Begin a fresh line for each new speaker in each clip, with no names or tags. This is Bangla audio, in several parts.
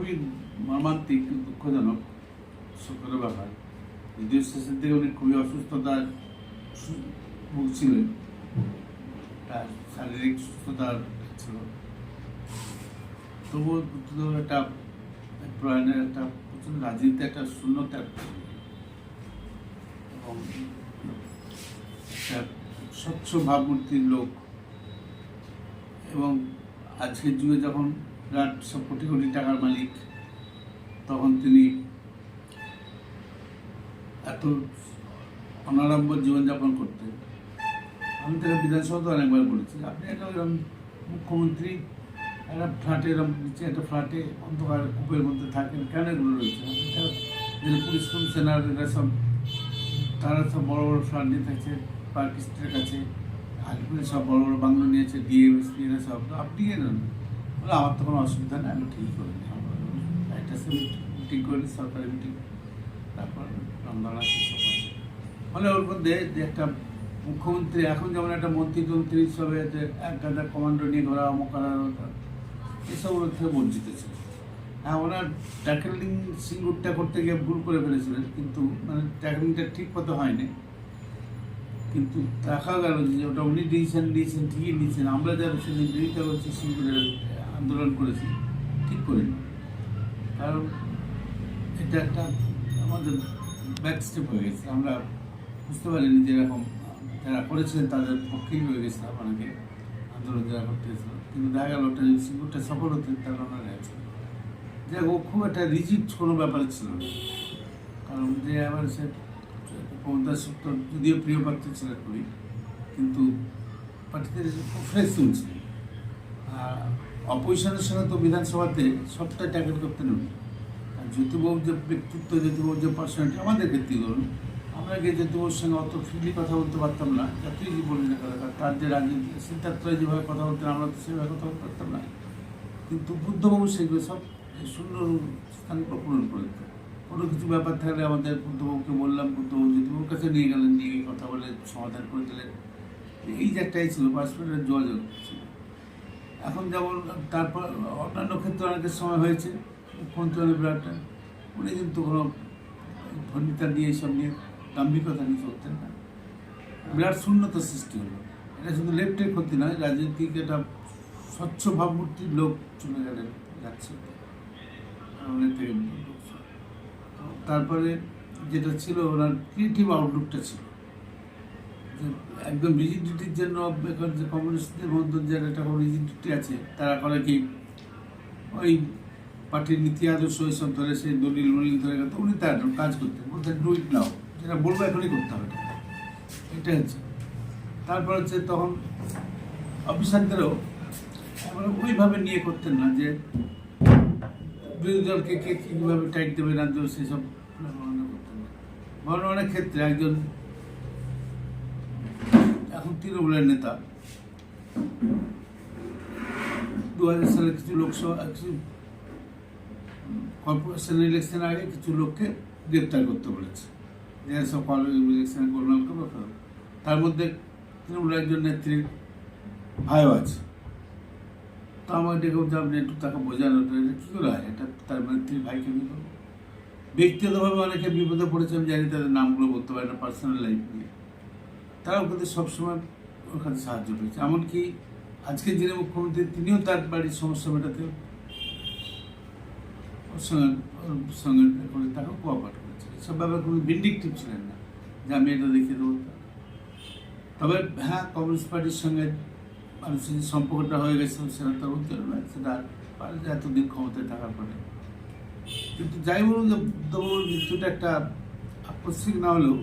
খুবই মর্মান্তিক, দুঃখজনক সত্যের ব্যাপার। দ্বিতীয় শেষের দিকে উনি খুবই অসুস্থতার ভুগছিলেন। তার শারীরিক সুস্থতার ছিল। তবুও একটা প্রয়াণের একটা প্রচুর রাজনীতি একটা শূন্যতা এবং একটা স্বচ্ছ ভাবমূর্তির লোক। এবং আজকের যুগে যখন বিরাট সব কোটি কোটি টাকার মালিক। তখন তিনি এত অনাড়ম্বর জীবনযাপন করতেন। আমি তাকে বিধানসভাতে অনেকবার বলেছি, আপনি একটা এরকম মুখ্যমন্ত্রী, একটা ফ্ল্যাটে এরকম নিচে একটা ফ্ল্যাটে অন্ধকার কূপের মধ্যে থাকেন, কেন এগুলো রয়েছে? পুলিশ কমিশনার এরা সব, তারা সব বড় বড় ফ্ল্যাট নিয়ে থাকছে পার্কিস্টের কাছে। আলিপুরে সব বড় বড় বাংলো নিয়েছে ডিএমএসপি এরা সব। আপনি কেন? বলে, আমার তো কোনো অসুবিধা নেই, আমি ঠিক করে নিই একটা মিটিং করি সরকারি মিটিং তারপর রমদানা ফলে ওর মধ্যে যে একটা মুখ্যমন্ত্রী, এখন যেমন একটা মন্ত্রী তন্ত্রী হিসাবে যে এক গাদা কমান্ডো নিয়ে ঘোরা, অমুক করা এসব ওর থেকে বঞ্চিত ছিল। হ্যাঁ ওনার ট্যাকেলিং সিঙ্গুরটা করতে গিয়ে ভুল করে ফেলেছিলেন, কিন্তু মানে ট্যাকেলিংটা ঠিক মতো হয়নি। কিন্তু দেখা গেল যে ওটা উনি ডিসিশন নিয়েছেন ঠিকই নিয়েছেন আমরা যারা সেদিন বিরোধিতা করছি সিঙ্গুরের আন্দোলন করেছি। ঠিক করিনি কারণ এটা একটা আমাদের ব্যাক স্টেপ হয়ে গেছে। আমরা বুঝতে পারিনি যে এরকম যারা করেছিলেন তাদের পক্ষেই হয়ে গেছে অনেকে আন্দোলন যারা করতে গেছিল কিন্তু দেখা গেল ওটা সিঙ্গুরটা সফল হতে ওনারা আছে যে ও খুব একটা রিজিট কোনো ব্যাপার ছিল না। কারণ যে আবার সে ক্ষমতা সত্য যদিও প্রিয় পাত্র ছিল করি কিন্তু পার্টিতে খুব ফ্রেশ শুনছিলেন আর অপোজিশনের সঙ্গে তো বিধানসভাতে সবটা ট্যাকেল করতে নেই আর জ্যোতিবাবু যে ব্যক্তিত্ব জ্যোতিবাবু যে পার্সোনালিটি আমাদের ধরুন, আমরা গিয়ে জ্যোতিবাবুর সঙ্গে অত ফ্রিলি কথা বলতে পারতাম না, যতই কি বলি না কারণ তার যে রাজনীতি, সিদ্ধার্থরা যেভাবে কথা বলতেন, আমরা তো সেভাবে কথা বলতে পারতাম না। কিন্তু বুদ্ধবাবু সেগুলো সব সুন্দর স্থানগুলো পূরণ করে দিত কোনো কিছু ব্যাপার থাকলে আমাদের বুদ্ধবাবুকে বললাম, বুদ্ধবাবু জ্যোতিবাবুর কাছে নিয়ে গেলেন, নিয়ে কথা বলে সমাধান করে দিলেন। এই যে একটাই ছিল পারস্পরিক যোগাযোগ ছিল। এখন যেমন তারপর অন্যান্য ক্ষেত্রে অনেকের সময় হয়েছে মুখ্যমন্ত্রী অনেক বিরাট উনি কিন্তু কোনো ভনিতা নিয়ে এইসব নিয়ে দাম্ভিকতা নিয়ে চলতেন না। বিরাট শূন্যতা সৃষ্টি হলো। এটা শুধু লেফটের ক্ষতি নয়, রাজনীতিক একটা স্বচ্ছ ভাবমূর্তির লোক চলে গেলেন, যাচ্ছে। তারপরে যেটা ছিল, ওনার ক্রিয়েটিভ আউটলুকটা ছিল। একদম রিজিডিটির জন্য এখন যে কমিউনিস্টদের মধ্যে যে একটা রিজিডিটি আছে, তারা করে কি? ওই পার্টির নীতি আদর্শ এইসব ধরে সেই দলিল মলিল ধরে উনি তার কাজ করতেন। বলতেন ডু ইট নাও যেটা বলব এখনই করতে হবে। এটা হচ্ছে। তারপর হচ্ছে তখন অফিসারদেরও ওইভাবে নিয়ে করতেন না যে বিরোধী দলকে কে কীভাবে টাইট দেবে না দেবে সেসব করতেন না। অনেক ক্ষেত্রে একজন এখন তৃণমূলের নেতা। দু হাজার সালে কিছু লোকসভা, কিছু কর্পোরেশন ইলেকশন আগে কিছু লোককে গ্রেপ্তার করতে বলেছে। যে সব ইলেকশন তার মধ্যে তৃণমূলের একজন নেত্রীর ভাইও আছে। তো আমাকে ডেকে আপনি একটু তাকে বোঝানো এটা কী করে হয়? এটা তার নেত্রীর ভাইকে আমি ব্যক্তিগতভাবে অনেকে বিপদে পড়েছে আমি জানি তাদের নামগুলো বলতে পারি না পার্সোনাল লাইফ নিয়ে। তারাও কিন্তু সবসময় ওখানে সাহায্য পেয়েছে। এমনকি আজকের যিনি মুখ্যমন্ত্রী, তিনিও তার বাড়ির সমস্যা মেটাতে ওর সঙ্গে ওর সঙ্গে করে করেছে। ব্যাপারে কোনো ভিন্ডিকটিভ ছিলেন না, যে আমি এটা দেখে দেবো। তবে হ্যাঁ কমিউনিস্ট পার্টির সঙ্গে মানুষের যে সম্পর্কটা হয়ে গেছে, সেটা তো বলতে পারবে না, সেটা পারে যে এতদিন ক্ষমতায় থাকার পরে। কিন্তু যাই বলুন যে মৃত্যুটা একটা আকস্মিক না হলেও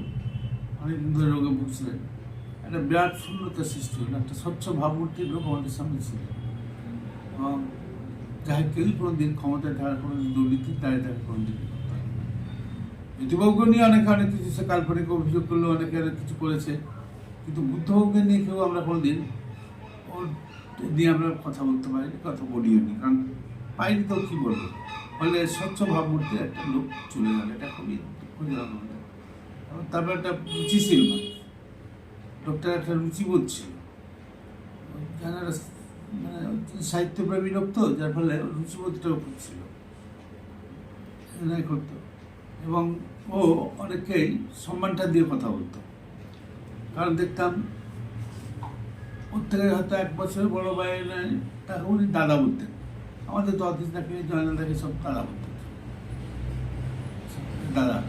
অনেকদিন ধরে রোগে ভুগছিলেন। একটা বিরাট শূন্যতা সৃষ্টি হলো, একটা স্বচ্ছ ভাবমূর্তির লোক আমাদের সামনে ছিল। এবং যাই কেউই কোনো দিন ক্ষমতায় থাকার কোনো দুর্নীতি দাঁড়িয়ে থাকার কোনো দিন জ্যোতিবাবুকে নিয়ে অনেকে অনেক কিছু সে কাল্পনিক অভিযোগ করল, অনেকে অনেক কিছু করেছে। কিন্তু বুদ্ধবাবুকে নিয়ে কেউ আমরা কোনো দিন ওর নিয়ে আমরা কথা বলতে পারিনি, কথা বলিও নি কারণ পাইনি তো কী বলব? ফলে স্বচ্ছ ভাবমূর্তির একটা লোক চলে গেল, এটা খুবই দুঃখজনক। তারপর একটা রুচিশীল মানুষ লোকটার একটা রুচিবোধ ছিল। যারা মানে সাহিত্যপ্রেমী লোক তো, যার ফলে রুচিবোধটাও খুব ছিল। করতো। এবং ও অনেককেই সম্মানটা দিয়ে কথা বলতো। কারণ দেখতাম ওর থেকে হয়তো এক বছর বড় ভাই তাকে উনি দাদা বলতেন। আমাদের তো অতীত নাকি জয়নাদাকে সব দাদা বলতেন। দাদা।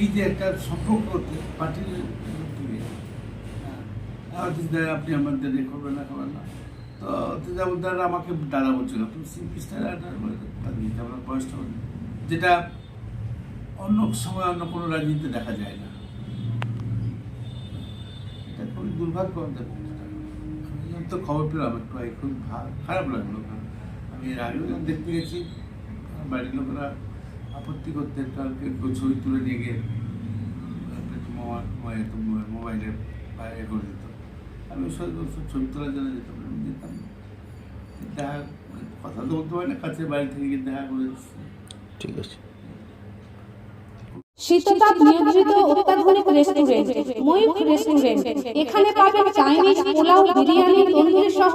এই যে একটা সম্পর্ক পার্টির আপনি আমাদের এ করবেন, না করবেন না। তো দাদা আমাকে দাদা বলছিল, তুমি সিম্পিস্টার আমার বয়সটা। যেটা অন্য সময় অন্য কোনো রাজনীতিতে দেখা যায় না। এটা খুবই দুর্ভাগ্য আমাদের তো খবর পেলাম একটু খুব খারাপ লাগল। আমি এর আগেও দেখতে গেছি, বাড়ির লোকেরা আপত্তি করতেন কেউ ছবি তুলে নিয়ে গিয়ে মোবাইল বাইরে করে দিত। আমি সব ছবি তোলার জন্য যেতাম না, আমি যেতাম দেখা কথা তো বলতে পারি না কাছে বাড়ি থেকে গিয়ে দেখা করে
ঠিক আছে।
শীততাপ নিয়ন্ত্রিত অত্যাধুনিক রেস্টুরেন্ট ময়ূখ রেস্টুরেন্ট এখানে পাবেন চাইনিজ পোলাও বিরিয়ানি তন্দুরি সহ